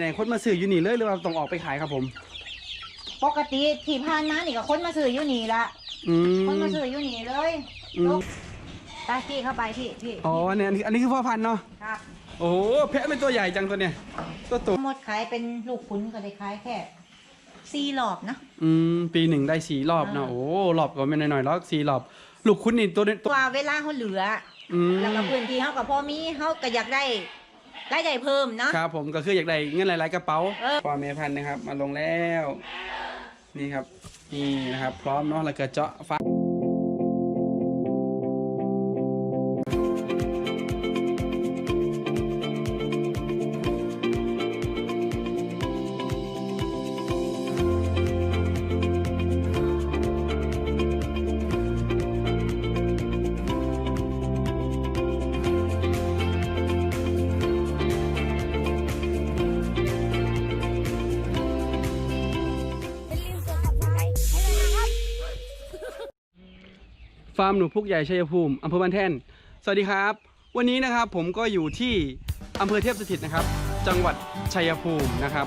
เนี่ยคนมาซื้ออยู่นี่เลยหรือว่าต้องออกไปขายครับผม ปกติที่ผ่านมานี่ก็คนมาซื้ออยู่นี่ละอืคนม มาซื้ออยู่นี่เลยอืม ตาพี่เข้าไปพี่พี่อ๋ออันนี้อันนี้อันนี้คือพ่อพันธุ์เนาะ ครับโอ้โหแพะเป็นตัวใหญ่จังตัวเนี้ยตัวโตทั้งหมดขายเป็นลูกขุนก็ได้ขายแค่สี่รอบนะ อืม ปีหนึ่งได้สี่รอบเนาะ อ่า โอ้รอบก็ไม่น้อยๆแล้วสี่รอบ ลูกคุณนี่ตัวนี้ตัว ว่าเวลาเขาเหลืออืม แล้วก็พื้นที่เขากับพ่อมีเขาก็อยากได้ รายได้เพิ่มเนาะ ครับผมก็คืออยากได้เงินหลาย ๆ กระเป๋าเออพ่อแม่พันธุ์นะครับ มาลงแล้ว นี่ครับ นี่นะครับ พร้อมเนาะแล้วก็เจาะฟ้าอย่าาร์มหนูพุกใหญ่ชัยภูมิอำเภอบ้านแท่น สวัสดีครับ วันนี้นะครับผมก็อยู่ที่อำเภอเทพสถิตนะครับ จังหวัดชัยภูมินะครับ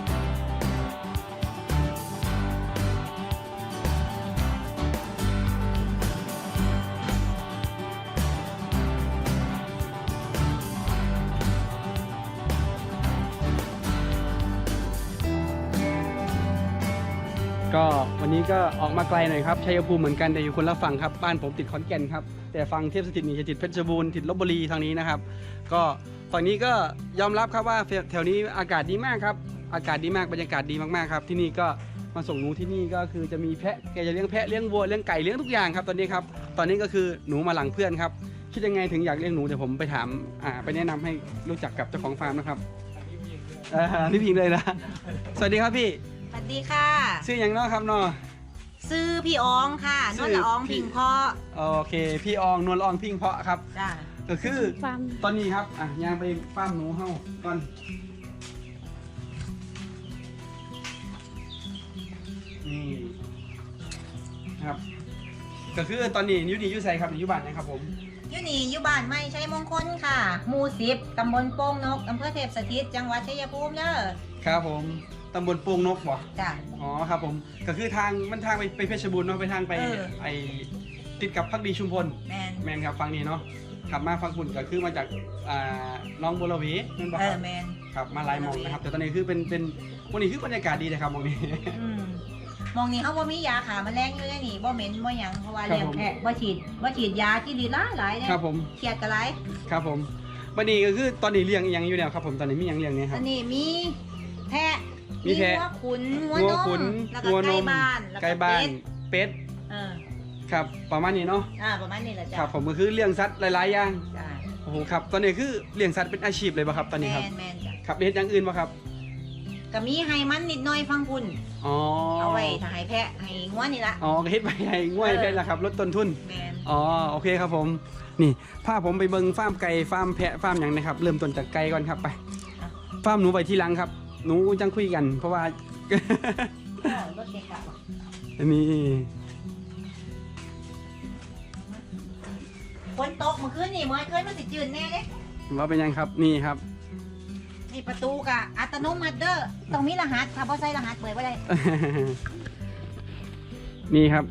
วันนี้ก็ออกมาไกลหน่อยครับชัยภูมิเหมือนกันแต่อยู่คนละฝั่งครับบ้านผมติดขอนแก่นครับแต่ฝั่งเทพสถิตนี่จะติดเพชรบูรณ์ติดลบบุรีทางนี้นะครับ ก็ฝั่งนี้ก็ยอมรับครับว่าแถวนี้อากาศดีมากครับอากาศดีมากบรรยากาศดีมากๆครับที่นี่ก็มาส่งหนูที่นี่ก็คือจะมีแพะแกจะเลี้ยงแพะเลี้ยงวัวเลี้ยงไก่เลี้ยงทุกอย่างครับตอนนี้ครับตอนนี้ก็คือหนูมาหลังเพื่อนครับคิดยังไงถึงอยากเลี้ยงหนูเดี๋ยวผมไปถามอ่าไปแนะนำให้รู้จักกับเจ้าของฟาร์มนะครับอ่าพี่พิงเลยนะสวัสดีครับพี่ สวัสดีค่ะ ชื่อหยังเนาะครับเนาะ ซื้อพี่อองค่ะนซื้วอลละอองพี่ พิงพ่อโอเค พี่อองนวลอองพิงเพาะครับ จ้าก็คือฟาร์ม ตอนนี้ครับอะยางไปฟาร์มหนูเฮาก่อนนี่นะครับ ก็คือตอนนี้อยูนี่อยูไซครับอยู่บ้านนะครับผม อยู่นี่อยู่บ้านไม่ใช่มงคลค่ะหมู่สิบตำบลโป่งนกอำเภอเทพสถิต จังหวัดชัยภูมิเด้อครับผม ตำบลโป่งนกบ่จ้าอ๋อครับผม ก็คือทางมันทางไปไปเพชรบูรณ์เนาะไปทางไปเออ ไอติดกับพักดีชุมพลแมนแมนครับฟังนี้เนาะขับมาฟังคุณก็คือมาจากอ่าน้องบัวระเวนั่นปะเอคอรับแมนครับมาหลายหมองนะครับแต่ตอนนี้คือเป็นเป็นวันนี้คือบรรยากาศดีนะครับหมองนี้ อืมมองนี่เขาบ่มียาขาแมลงอยู่ในนี่บ่เหม็นบ่หยังเพราะว่าครับเลี้ยงผม แพะบ่ฉีดบ่ฉีดยาที่ดีหลายหลายเนี่ยครับผม เครียดก็หลายครับผมวันนี้ก็คือตอนนี้เลี้ยงอีหยังอยู่เนี่ยครับผมตอนนี้มีหยังเลี้ยงเนี่ยครัอับนนี้มีแพะ มีแพะงัวขุนงัวงัวนขุนมแล้วก็งัวนไก่มบ้านแล้วไก่ก็บ้าน เป็ดเป็ด เออครับ ประมาณนี้เนาะ อ่าประมาณนี้แหละจ้ะครับ ผมก็คือเลี้ยงสัตว์หลายๆอย่าง จ้ะโอ้โห ครับ ตอนนี้คือเลี้ยงสัตว์เป็นอาชีพเลยป่ะครับ ตอนแมนี้ครับนแมนจ้ะครับเลี้ยงอย่างอื่นป่ะครับ ก็มีให้มันนิดหน่อยฟังคุณอ๋อเอาไว้ถ้าให้แพะให้งัวนี่ละ อ๋อก็เฮ็ดไปให้ง่วยเออเป็นละครับ ลดต้นทุน แมนอ๋อ โอเคครับผม นี่พาผมไปเบิงฟาร์มไก่ ฟาร์มแพะ ฟาร์มอย่างนะครับ เริ่มต้นจากไก่ก่อนครับไป ฟาร์มหนูไปที่หลังครับ หนูจังคุยกัน เพราะว่าเออรถเด็กอะอันนี้ฝนตกเมื่อคืนนี่เมื่อคืนมันสิจืดแน่เด้ว่าเป็นยังครับนี่ครับ นี่ประตูกะอัตโนมัติเด้อต้องมีรหัสถ้าบ่ใส่รหัสเปิดบ่ได้นี่ครับ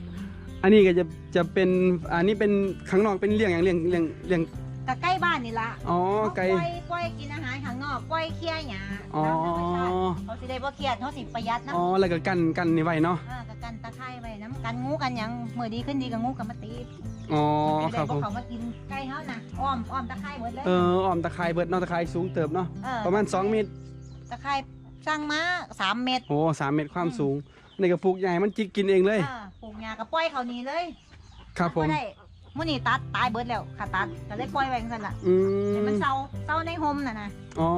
อันนี้ก็จะจะเป็นอันนี้เป็นข้างนอกเป็นเลี้ยงอย่างเลี้ยงเลี้ยงเลี้ยง ก็ใกล้บ้านนี่ละอ๋อไก่ปล่อยปล่อยกินอาหารข้างนอกปล่อยเคลียร์หยาอ๋อ ตามธรรมชาติเขาสิได้บ่เครียดเขาสิประหยัดนะอ๋อแล้วก็กันกันนี่ไว้เนาะอ่าก็กันตะไคร้ไว้น้ำกันงูกันหยังมื้อดีขึ้นดีกับงูกับมาตีอ๋อเป็นคได้รับบ่ผมเขามากินไก่เฮานะอ้อมอ้อมตะไคร้หมดเลย เอออ้อมตะไคร้เบิดเนาะตะไคร้สูงเติบเนาะเออประมาณ2เมตรตะไคร้สร้างมาสามเมตรโอ้สามเมตรความสูงในกระปุกใหญ่มันจิกกินเองเลย อ่าปลูกหญ้าก็ปล่อยเขานี่เลยครับผมได้ มื้อนี้ตัดตายเบิดแล้วค่ะตัดก็เลยปล่อยไว้จังซั่นล่ะอืให้มมันเซาเซาในโฮมน่ะนะอ๋อ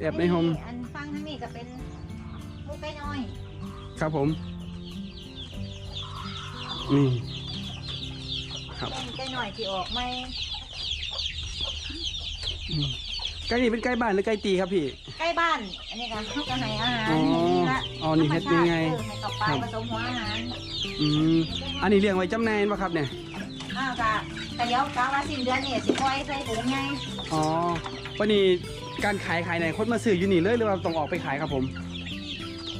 แอบในโฮมอันฟังทางนี้ก็เป็นหมูไก่น้อยครับผม นี่ ครับ เป็นไก่น้อยที่ออกไม่ไก่นี่เป็นไก่บ้านหรือไก่ตีครับพี่ ใกล้บ้าน อันนี้ก็เขาก็ให้อาหารอ๋อนี่ละอ๋อนี่เฮ็ดยังไง ธรรมชาติเออให้กับปลาครับผสมหัวอาหารอืมอันนี้เลี้ยงไว้จำแนนปะครับเนี่ย อ้าวกะแต่เดี๋ยวกะว่าสิ้นเดือนนี่สิปล่อยใส่ถุงไงอ๋อวันนี้การขายขายไหนคนมาซื้ออยู่นี่เลยหรือว่าต้องออกไปขายครับผม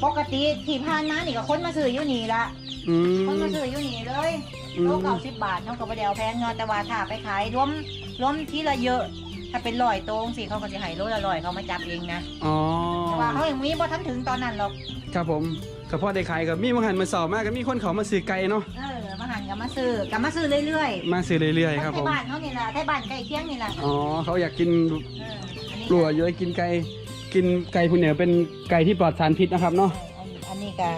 ปกติที่ผ่านมานี่ก็คนมาซื้ออยู่นี่ละอืคนม มาซื้ออยู่นี่เลยอืม โลเก้าสิบบาทเขาก็บ่ได้เอาแพงเนาะแต่ว่าถ้าไปขายรวมรวมที่ละเยอะ ถ้าเป็นร้อยโตงสิเขาก็จะให้โลละร้อยเขามาจับเองนะอ๋อแต่ว่าเขายังมีบ่ทันถึงตอนนั้นหรอก ครับผมก็พอได้ขายกับมีบางหันมาสอบมากก็มีคนเขามาซื้อไก่เนาะ เออ มาหันกับมาซื้อกับมาซื้อเรื่อยๆมาซื้อเรื่อยๆครับผมที่บ้านเขานี่แหละที่บ้านใกล้เคียงนี่แหละอ๋อเขาอยากกินเอออันนี้รัวเยอะกินไก่ กินไก่พวกเนี้ยเป็นไก่ที่ปลอดสารพิษนะครับเนาะ อันอันนี้ก็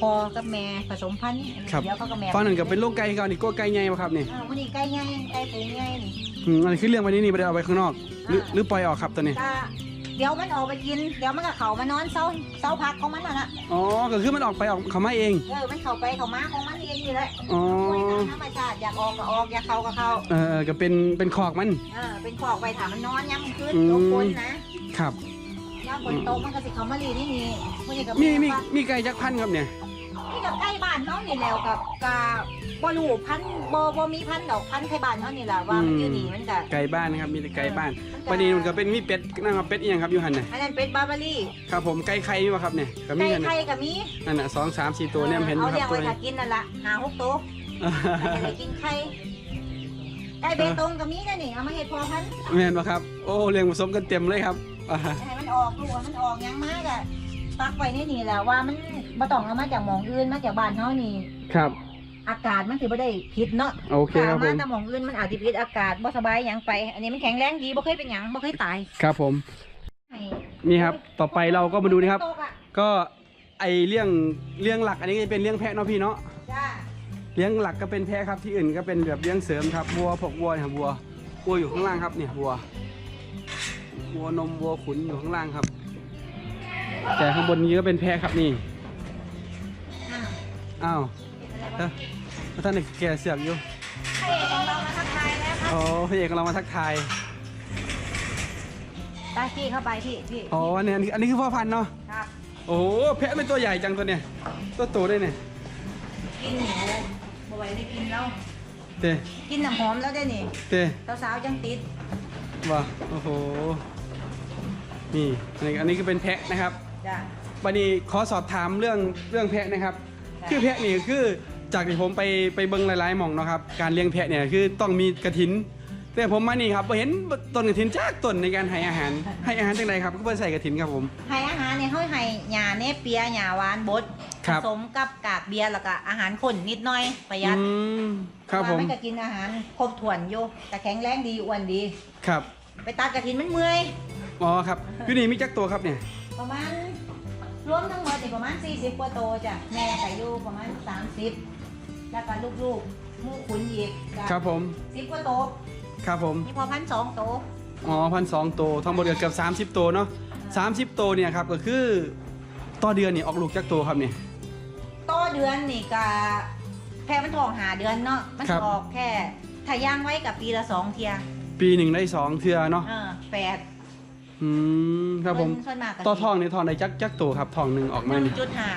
พ่อกับแม่ผสมพันธุ์อันนี้ครับ เดี๋ยวเขากับแม่ฟังนั่นก็เป็นลูกไก่เขานี่ก็ไก่ใหญ่ป่ะครับนี่อ่าวันนี้ไก่ใหญ่ไก่ฝูงใหญ่นี่ อืมอันนี้คือเรื่องวันนี้นี่ไม่ได้เอาไว้ข้างนอก หรืออ่าหรือปล่อยออกครับตัวนี้ ก็ เดี๋ยวมันออกไปกิน เดี๋ยวมันก็เข้ามานอนเสาเสาพักของมันน่ะนะอ๋อ ก็คือมันออกไปออกเขามาเอง เออมันเข้าไปเข้ามาของมันเองนี่แหละอ๋อปล่อยตามธรรมชาติอยากออกก็ออกอยากเข้าก็เข้าเออก็เป็นเป็นขอกมัน เออเป็นขอกไปถามมันนอนย้ำคืนอืมตกฝนนะครับย้ำฝนตกมันก็สิเขามาลีนี่นี่มันนี่กับมีแม่มีว่ามีไก่จักพันครับเนี่ย นี่กับใกล้บ้านเขานี่แล้วกับกับบ่รู้พันธุ์บ่บ่มีพันธุ์ดอกพันธุ์ไทยบ้านเขานี่แหละว่ามันอยู่นี่มันก็ไก่บ้านนะครับมีแต่ไก่บ้านมัวันนี้มันก็เป็นมีเป็ดนั่งกับเป็ดอีหยังครับอยู่หันน่ะอันนั้นเป็นบาร์บารี่ครับผมไก่ไข่มีป่ะครับเนี่ยก็มีไก่กันไข่น่ะกับมีนั่นน่ะสองสามสี่ตัวเนี่ยเห็นไหมเอาคเลี้ยรับงตัวไว้นี้ ถ้ากินนั่นละหาหกตัวจะได้กินไข่ไก่เบตงกับมีนะนี่เอามาเห็ดพอพันธุ์แม่นป่ะครับ โอ้เรียงผสมกันเต็มเลยครับอ่าให้มันออกลูกว่ามันออกหยังมาก อะปักไว้ในนี่แหละว่ามันบ่ต้องเอามาจากหมองอื่นมาจากบ้านเฮานี่ ครับ อากาศมันสิบ่ได้พิษเนาะโอเคถ้าครับผมาม แต่หมองอื่นมันอาจสิพิษอากาศบ่สบายหยังไป อันนี้มันแข็งแรงดีบ่เคยเป็นหยังบ่เคยตายครับผม ให้นี่ครับ ต่อไปเราก็มาดูนะครับ ตกอะก็ไอเรื่องเรื่องหลักอันนี้ก็จะเป็นเรื่องแพะเนาะพี่เนาะ จ้าเลี้ยงหลักก็เป็นแพะครับที่อื่นก็เป็นแบบเลี้ยงเสริมครับวัวพวกวัวเนี่ยครับวัววัวอยู่ข้างล่างครับเนี่ยวัววัวนมวัวขุนอยู่ข้างล่างครับ แต่ข้างบนนี้ก็เป็นแพะครับนี่ อ้าวอ้าวเอ้าแล้วท่านเอกแก่เสือกอยู่พระเอกของเรามาทักทายแล้วครับอ๋อพี่เอกกำลังมาทักทายไปพี่เข้าไปพี่พี่อ๋ออันนี้อันนี้อันนี้คือพ่อพันธุ์เนาะ ครับ โอ้โหแพะเป็นตัวใหญ่จังตัวเนี่ย ตัวโตด้วยเนี่ยกินหมูบ่ไหวได้กินแล้วเต้กินน้ำหอมแล้วได้นี่เต้สาวๆจังติด ว่ะ โอ้โห นี่ อันนี้อันนี้ก็เป็นแพะนะครับ จ้าวันนี้ขอสอบถามเรื่องเรื่องแพะนะครับค่ะคือแพะนี่คือจากที่ผมไปไปเบิ้งหลายๆหม่องเนาะครับ การเลี้ยงแพะเนี่ยคือต้องมีกระถิน แต่ผมมานี่ครับบ่เห็นต้นกระถินจากต้นในการให้อาหาร ให้อาหารจังไดครับก็เพิ่นใส่กระถินครับผม ให้อาหารเนี่ยเขาให้หญ้าเนปเปียหญ้าหวานบดคผรับ สมกับกากเบียร์แล้วก็อาหารข้นนิดหน่อยประหยัดอืมครับผมเพาะว่ามันก็กินอาหารครบถ้วนอยู่แต่แข็งแรงดีอ้วนดี ครับ ไปตัดกระถินมันเมื่อย อ๋อครับอยู่นี่มีจักตัวครับเนี่ย ประมาณ รวมทั้งหมดนี่ประมาณ 40 กว่าโตวจ้ะแม่ก็อยู่ประมาณ 30 แล้วก็ลูกๆหมู่ขุนอีกจ้ะครับผม10กว่าโตวครับผมนี่พอพันสองโตว อ๋อพันสองตัวทั้งหมดเกือบสามสิบตัวเนาะสามสิบตัวเนี่ยครับก็คือต่อเดือนนี่ออกลูกจักตัวครับเนี่ย ต่อเดือนนี่ก็แค่มันทองหาเดือนเนาะมันครับ ออกแค่ถ้าย่างไว้กับปีละสองเทียปีหนึ่งได้สองเทือเนาะเออแปด อืมครับผมส่วนมากก็ต่อทองนี่ทองได้จักจักตัวครับทองหนึ่งออกหมานึ่งนี่จุดหา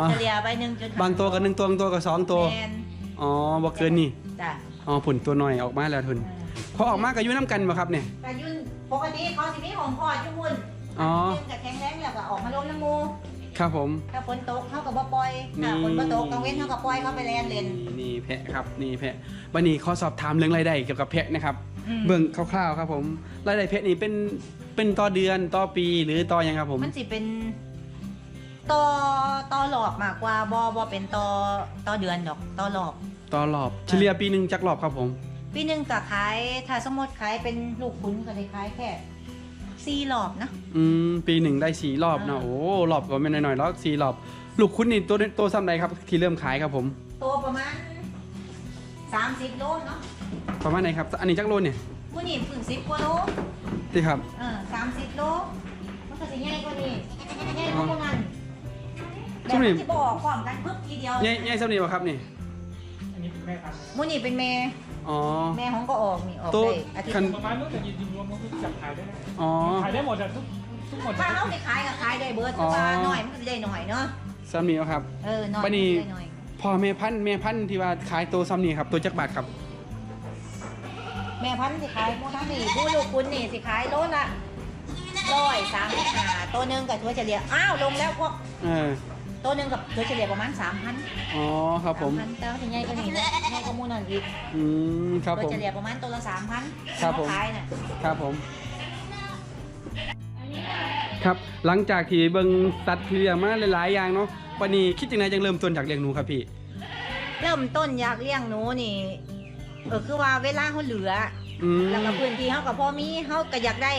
อะ เฉลี่ยไปหนึ่งจุดหาบางตัวกับหนึ่งตัวบางตัวกับสองตัว แมนอ๋อบ่เกินนี่ จ้ะอ๋อผลตัวหน่อยออกมาแล้วทุนเออพอออกมาก็อยู่น้ำกันบ่ครับเนี่ย แต่ยุ่นปกติเขาสิมีของพ่อจุ่มุนอ๋อกับแข็งแรงแล้วก็ออกมาลงน้ำมูครับผม ถ้าฝนตกเขาก็บ่ปล่อยถ้านี่ฝนบ่ตกกลางเว้นเขาก็ปล่อยเขาไปแลนเล่น นี่แพะครับนี่แพะวันนี้ขอสอบถามเรื่องรายได้เกี่ยวกับแพะนะครับ อืม เบื้องคร่าวๆครับผมรายได้แพะนี่เป็น เป็นต่อเดือนต่อปีหรือต่อยังครับผม มันสิเป็นต่อต่อหลอบมากกว่าบ่บ่เป็นต่อต่อเดือนดอกต่อหลอบ ต่อรอบเฉลี่ยปีหนึ่งจักรอบครับผม ปีหนึ่งก็ขายถ้าสมมติขายเป็นลูกคุณก็ได้ขายแค่สี่หลอบนะอืมปีหนึ่งได้สี่รอบนะอ่าโอ้รอบก็ไม่น้อยๆแล้วสี่รอบ ลูกคุณนี่ตัวตัวซ้ำใดครับ ที่เริ่มขายครับผม ตัวประมาณสามสิบโลเนาะประมาณไหนครับ อันนี้จักรโลเนี่ยผู้นี่เพิ่งสิบกว่าโล ที่ครับ เออสามสิบโลมันก็จะใหญ่กว่านี้ใหญ่กว่าพวกนั้นช่วงนี้แบบมันจะบอกพร้อมกันปึ๊บทีเดียวใหญ่ใหญ่ซ้ำนี้ป่ะครับนี่มูนี่เป็นแม่อ๋อ แม่ของก็ออกนี่ออกตัวได้อาทิตย์คันหนึ่งประมาณนู้นแต่ยินรวมก็คือจับขายได้ไหมอ๋อ ขายได้หมดอะทุกทุกหมดถ้าเราไปขายก็ขายได้เบิร์ดอ๋อแต่ว่าหน่อยมันก็จะได้หน่อยเนาะซ้ำนี้ป่ะครับ เออหน่อยบัดนี้ได้หน่อยพ่อแม่พันธุ์แม่พันธุ์ที่ว่าขายตัวซ้ำนี้ครับตัวจักรบาทครับ แม่พันธุ์สิขายโมทั้งนี่ผู้ลูกคุณนี่สิขายโลละร้อยสามสิบห้าตัวหนึ่งกับตัวเฉลี่ยอ้าวลงแล้วพวกเออตัวหนึ่งกับตัวเฉลี่ยประมาณสามพันอ๋อครับผมสามพันแต่ว่าถึงใหญ่ก็นี่นะใหญ่ก็มูนั่นอีกอืมครับตัวผมเฉลี่ยประมาณตัวละสามพันครับผม ขายน่ะครับผม ครับ หลังจากที่เบิ่งสัตว์ที่เลี้ยงมาหลายๆอย่างเนาะวันนี้คิดยังไงจังเริ่มต้นจากเลี้ยงหนูครับพี่ เริ่มต้นอยากเลี้ยงหนูนี่ เออคือว่าเวลาเขาเหลืออืมแล้วก็พื้นที่เขากับพ่อมีเขาก็อยากได้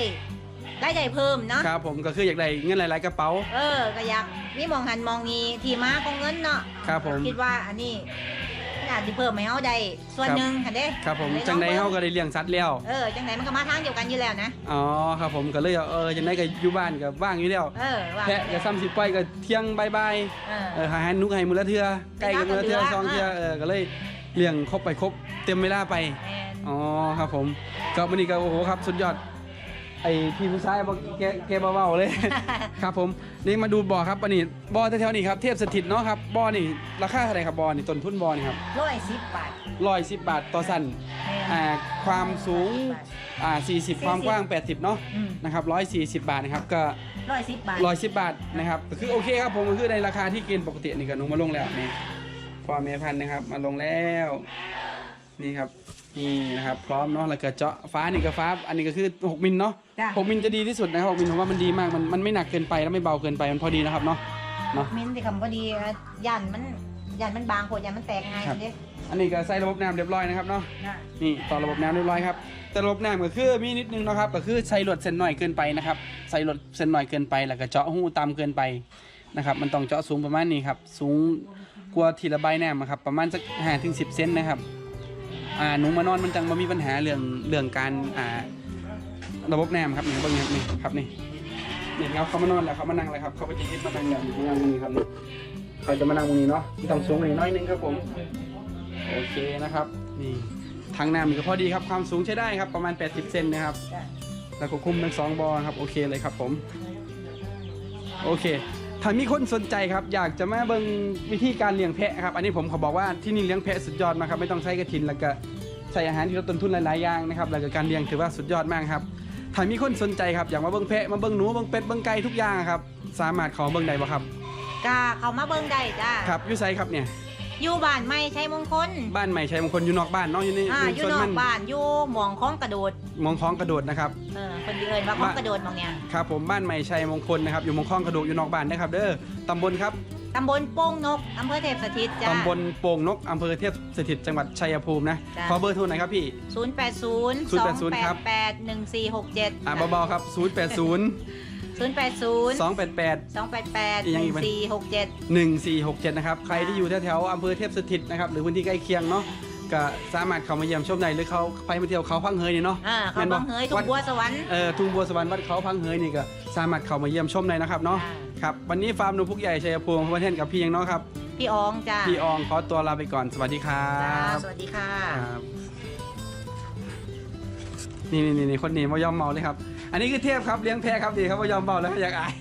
ได้ได้เพิ่มเนาะครับผมก็คืออยากได้เงินหลาย ๆ กระเป๋า เออก็อยากมีมองหันมองนี้ที่มาของเงินเนาะครับผม คิดว่าอันนี้อยากที่เพิ่มให้เขาได้ส่วนหนึ่งค่ะเด้ครับผมลยลอจังไดบิ่เฮาก็ได้เลี้ยงสัตว์แล้วเออจังไหนมันก็มาทางเดียวกันอยู่แล้วนะอ๋อครับผมก็เลยเอาเออจังไดก็อยู่บ้านก็ว่างอยู่แล้วเออว่าแพะก็ซ้ำสิปล่อยก็เที่ยงบ่ายเออๆเออหาอาหารนุกให้มื้อละเทื่อไก่ก็มื้อละเทื่อเวลาก็สองเทื่อเหลือเออก็เลย เลี้ยงครบไปครบเต็มเวลาไป แม่นอ๋อครับผมก็วันนี้ก็โอ้โหครับสุดยอด ไอพี่ผู้ชายบอกแกแกเบาๆเลย ครับผมนี่มาดูบ่อครับอันนี้บ่อแถวๆนี้ครับเทพสถิตเนาะครับบ่อนี่ราคาเท่าไหร่ครับบ่อนี่ต้นทุนบ่อนี่ครับร้อยสิบบาทร้อยสิบบาทต่อสั้นแม่นอ่าความสูงอ่าสี่สิบความกว้าง 80 เนาะอืม นะครับร้อยสี่สิบบาทนะครับก็ ร้อยสิบบาท ร้อยสิบบาทนะครับก็คือโอเคครับผมก็คือในราคาที่เกณฑ์ปกตินี่ก็หนุมาลงแล้วนี่ พ่อแม่พันธุ์นะครับ มาลงแล้ว นี่ครับ นี่นะครับ พร้อมเนาะแล้วก็เจาะฟ้านี่ก็ฟ้า อันนี้ก็คือ6มิลเนาะจ้ะ6มิลจะดีที่สุดนะครับ6มิลผมว่ามันดีมากมันมันไม่หนักเกินไปแล้วไม่เบาเกินไปมันพอดีนะครับเนาะเนาะมินที่คำว่าดียันมันยันมันบางโคตรยันมันแตกง่ายครับ เด้อันนี้ก็ใส่ระบบน้ำเรียบร้อยนะครับเนาะ นะนี่ต่อระบบน้ำเรียบร้อยครับแต่ระบบน้ำก็คือมีนิดนึงเนาะครับก็คือใส่รถเส้นหน่อยเกินไปนะครับใส่รถเส้นหน่อยเกินไปแล้วก็เจาะหูต่ำเกินไป นะครับ มันต้องเจาะสูงประมาณนี้ครับ สูงกว่าที่ระบายน้ำอะครับ ประมาณสักห้าถึงสิบเซนนะครับ อ่าหนูมานอนมันจังมามีปัญหาเรื่องเรื่องการอ่าระบบแน้ำครับนี่บิ่งครับนี่ครับนี่นี่ครับเขามานอนแล้วเขามานั่งแล้วครับเขาไปจีบมานั่งอย่างนี้นั่งตรงนี้ครับนี่เขาจะมานั่งตรงนี้เนาะต้องสูงกว่านี้น้อยนึงครับผมโอเคนะครับ นี่ทางน้ำมีก็พอดีครับความสูงใช้ได้ครับประมาณ 80 เซนนะครับ แล้วก็คุมทั้งสองบอลครับโอเคเลยครับผม โอเค ถ้ามีคนสนใจครับ อยากจะมาเบิ่งวิธีการเลี้ยงแพะครับ อันนี้ผมขอบอกว่าที่นี่เลี้ยงแพะสุดยอดมากครับ ไม่ต้องใช้กระถินแล้วก็ใส่อาหารที่ลดต้นทุนหลายๆอย่างนะครับ แล้วก็การเลี้ยงถือว่าสุดยอดมากครับ ถ้ามีคนสนใจครับอยากมาเบิ่งแพะมาเบิ่งหนูเบิ่งเป็ดเบิ่งไก่ทุกอย่างครับ สามารถขอเบิ่งได้บ่ครับ กาเขามาเบิ่งได้จ้าครับอยูไซครับเนี่ย อยู่บ้านไม่ใช่มงคลบ้านใหม่ชัยมงคลอยู่นอกบ้านเนาะอยู่ในอ่าอยู่ส่วนนอมักบ้านอยู่หมองของกระโดดมองคล้องกระโดดนะครับ เออคนที่เอินว่าของกระโดดมองเนี่ยครับผมบ้านใหม่ชัยมงคลนะครับอยู่มงคลองกระดูกอยู่นอกบ้านนะครับ เด้อตำบลครับตำบลโป่งนกอำเภอเทพสถิตจ้า ตำบลโป่งนกอำเภอเทพสถิตจังหวัดชัยภูมินะจ้ะ ขอเบอร์โทรหน่อยครับพี่ 0 8 0 2 080ครับ 8 8 1 4 6 7อ่าเบาๆครับ 0 8 0 0 8 0 2 8 8 2 8 8อีกอย่างอีกไหม1 4 6 7 1 4 6 7 นะครับ ใครที่อยู่แถวๆอำเภอเทพสถิตนะครับ หรือพื้นที่ใกล้เคียงเนาะก็สามารถเข้ามาเยี่ยมชมได้หรือเขาไปมาเที่ยวเขาพังเฮยนี่เนาะอ่าเขาบังเฮยทุกบัวสวรรค์ เออทุ่งบัวสวรรค์วัดเขาพังเฮยนี่ก็สามารถเข้ามาเยี่ยมชมได้นะครับเนาะอ่าครับวันนี้ฟาร์มหนูพุกใหญ่ชัยภูมิพระเทศกับพี่ยังเนาะครับพี่อองจ้าพี่อองขอตัวลาไปก่อนสวัสดีครัจ้าบสวัสดีค่ะ ครับนี่นี่นี่คนนี้ไม่ยอมเมาเลยครับ อันนี้คือเทพครับเลี้ยงแพะครับดีครับว่ายอมเบาแล้วอยากอาย